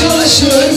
çalışır.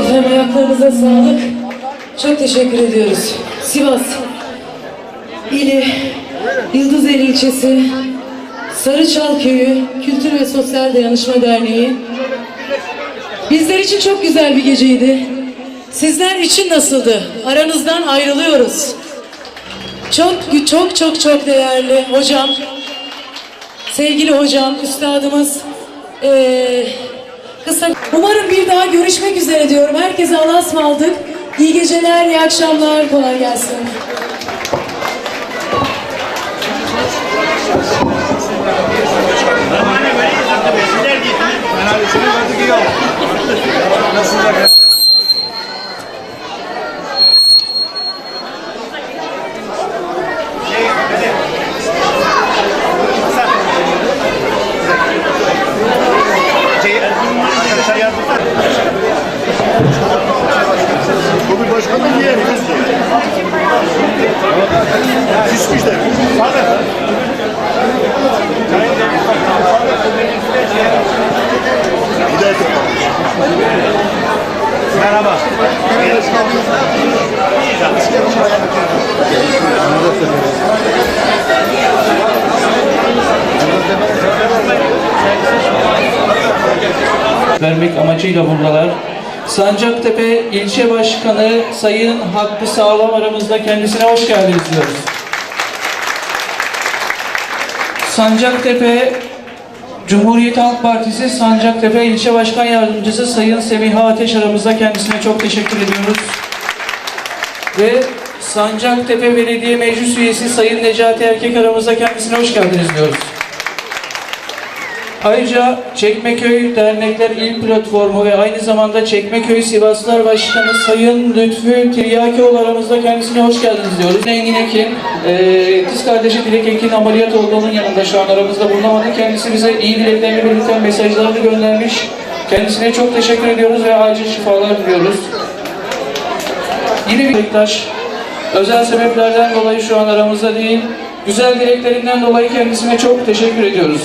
Efendim ayaklarınıza sağlık. Çok teşekkür ediyoruz. Sivas ili Yıldızeli ilçesi Sarıçal Köyü Kültür ve Sosyal Dayanışma Derneği bizler için çok güzel bir geceydi. Sizler için nasıldı? Aranızdan ayrılıyoruz. Çok çok çok çok değerli hocam, sevgili hocam, üstadımız. Ee, kısa. Umarım bir daha görüşmek üzere diyorum. Herkese Allah'a ısmarladık. İyi geceler, iyi akşamlar, kolay gelsin. Bugün başkanım niye küs diyor? Küsmüşler. Hidayet Merhaba. vermek amacıyla buradalar. Sancaktepe İlçe Başkanı Sayın Hakkı Sağlam aramızda kendisine hoş geldiniz diyoruz. Sancaktepe Cumhuriyet Halk Partisi Sancaktepe İlçe Başkan Yardımcısı Sayın Semiha Ateş aramızda kendisine çok teşekkür ediyoruz. Ve Sancaktepe Belediye Meclis Üyesi Sayın Necati Erkek aramızda kendisine hoş geldiniz diyoruz. Ayrıca Çekmeköy Dernekler İl Platformu ve aynı zamanda Çekmeköy Sivaslar Başkanı Sayın Lütfü Tiryakioğlu aramızda kendisine hoş geldiniz diyoruz. Engin Ekin, eee, kız kardeşi Dilek Ekin ameliyat olduğunun yanında şu an aramızda bulunamadı. Kendisi bize iyi dileklerini belirten mesajlarını göndermiş. Kendisine çok teşekkür ediyoruz ve acil şifalar diliyoruz. Yine bir bektaş özel sebeplerden dolayı şu an aramızda değil. Güzel dileklerinden dolayı kendisine çok teşekkür ediyoruz.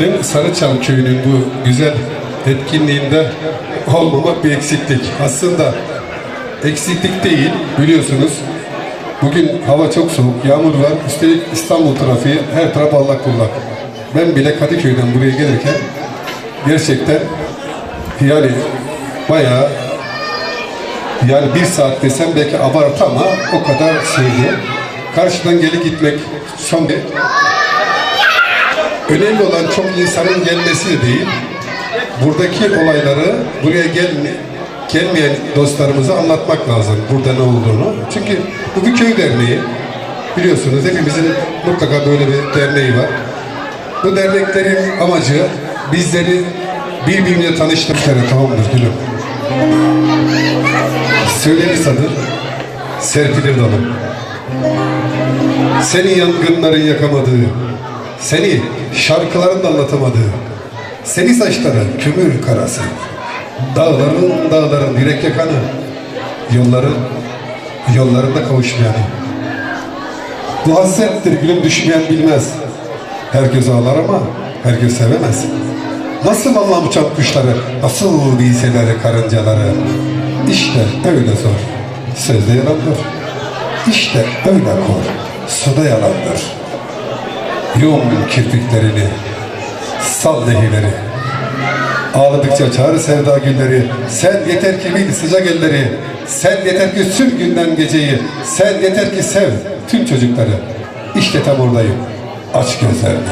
Yıldızeli'nin Sarıçam köyünün bu güzel etkinliğinde olmamak bir eksiklik. Aslında eksiklik değil biliyorsunuz. Bugün hava çok soğuk, yağmur var. Üstelik İstanbul trafiği her taraf allak bullak. Ben bile Kadıköy'den buraya gelirken gerçekten yani bayağı yani bir saat desem belki abartı ama o kadar şeydi. Karşıdan gelip gitmek son bir Önemli olan çok insanın gelmesi de değil. Buradaki olayları buraya gelme, gelmeyen dostlarımıza anlatmak lazım. Burada ne olduğunu. Çünkü bu bir köy derneği. Biliyorsunuz hepimizin mutlaka böyle bir derneği var. Bu derneklerin amacı bizleri birbirine tanıştırmak tamamdır gülüm. Söylenir sadır, serpilir dalı. Seni yangınların yakamadığı, seni şarkıların da anlatamadığı, seni saçları kömür karası, dağların dağların yürek yakanı, yolların yollarında kavuşmayanı. Bu hasrettir gülüm düşmeyen bilmez. Herkes ağlar ama herkes sevemez. Nasıl Allah'ım uçan kuşları, nasıl bilseler karıncaları. İşte öyle zor, sözde yalandır. İşte öyle kor, suda yalandır. Yum kirpiklerini, sal nehirleri. Ağladıkça çağır sevda gülleri. Sen yeter ki bil sıcak elleri. Sen yeter ki sür günden geceyi. Sen yeter ki sev tüm çocukları. İşte tam oradayım. Aç gözlerini.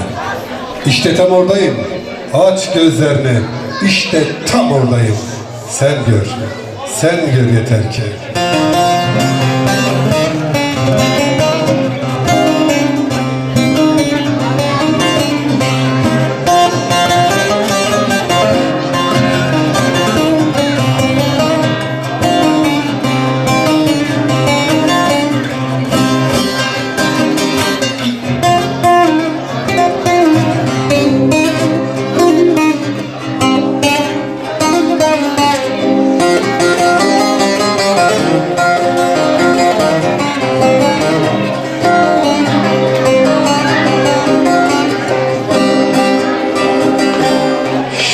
İşte tam oradayım. Aç gözlerini. İşte tam oradayım. Sen gör. Sen gör yeter ki.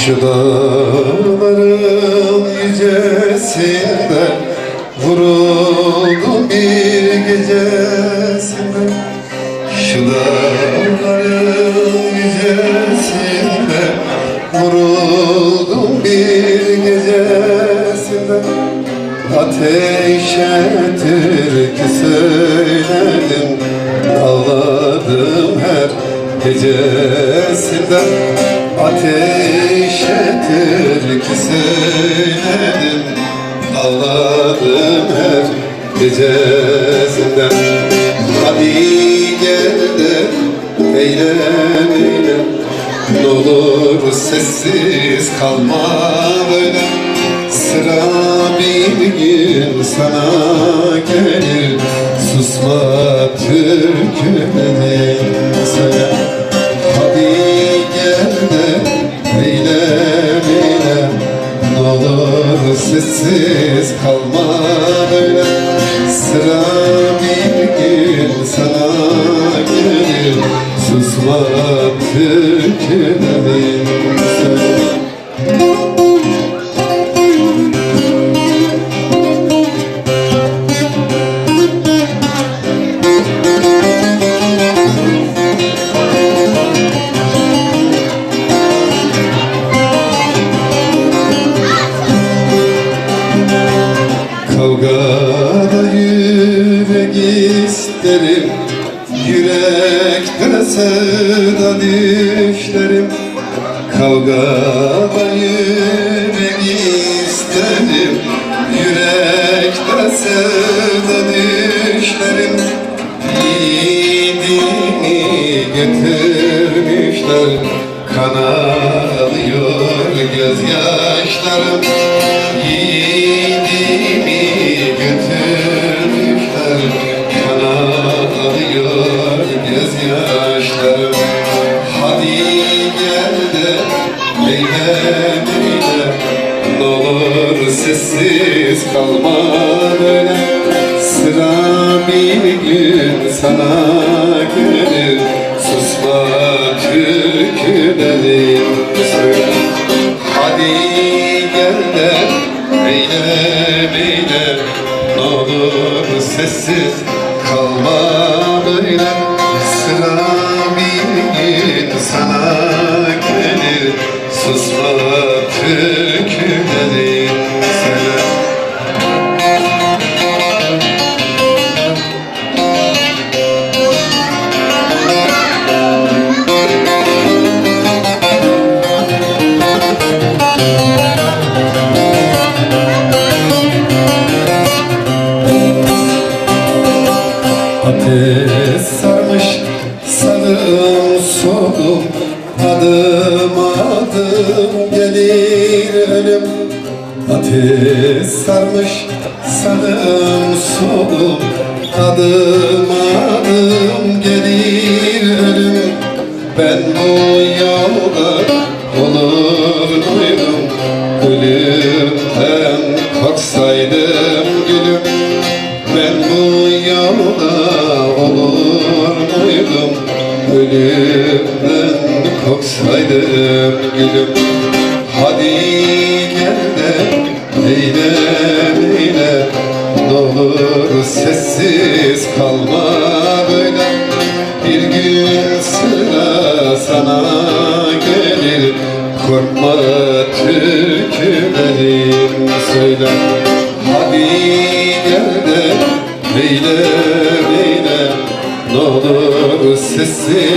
Şu dağların yücesinde Vuruldum bir gecesinde Şu dağların yücesinde Vuruldum bir gecesinde Ateşe türkü söyledim Ağladım her gecesinde Ateşe türkü söyledim Ağladım her gecesinde Hadi gel de eylem eylem. Ne olur sessiz kalma böyle. Sıra bir gün sana gelir. Susma türkülerin olur sessiz kalma böyle. Sıra bir gün sana gelir Susma türkülerin sessiz kalma böyle Sıra bir gün sana gelir. Susma Türk türkülerim söyle. Hadi gel de eylem eylem Ne olur sessiz gelir ölüm Ateş sarmış sağım solum Adım adım gelir ölüm Ben bu yolda olur muydum Ölümden korksaydım gülüm. Ben bu yolda olur muydum? Ölümden korksaydım gülüm Hadi gel de eyle Ne olur sessiz kalma böyle. Bir gün sıra sana gelir. Korkma türkülerim söyle. Hadi gel de eyle eyle. Ne olur sessiz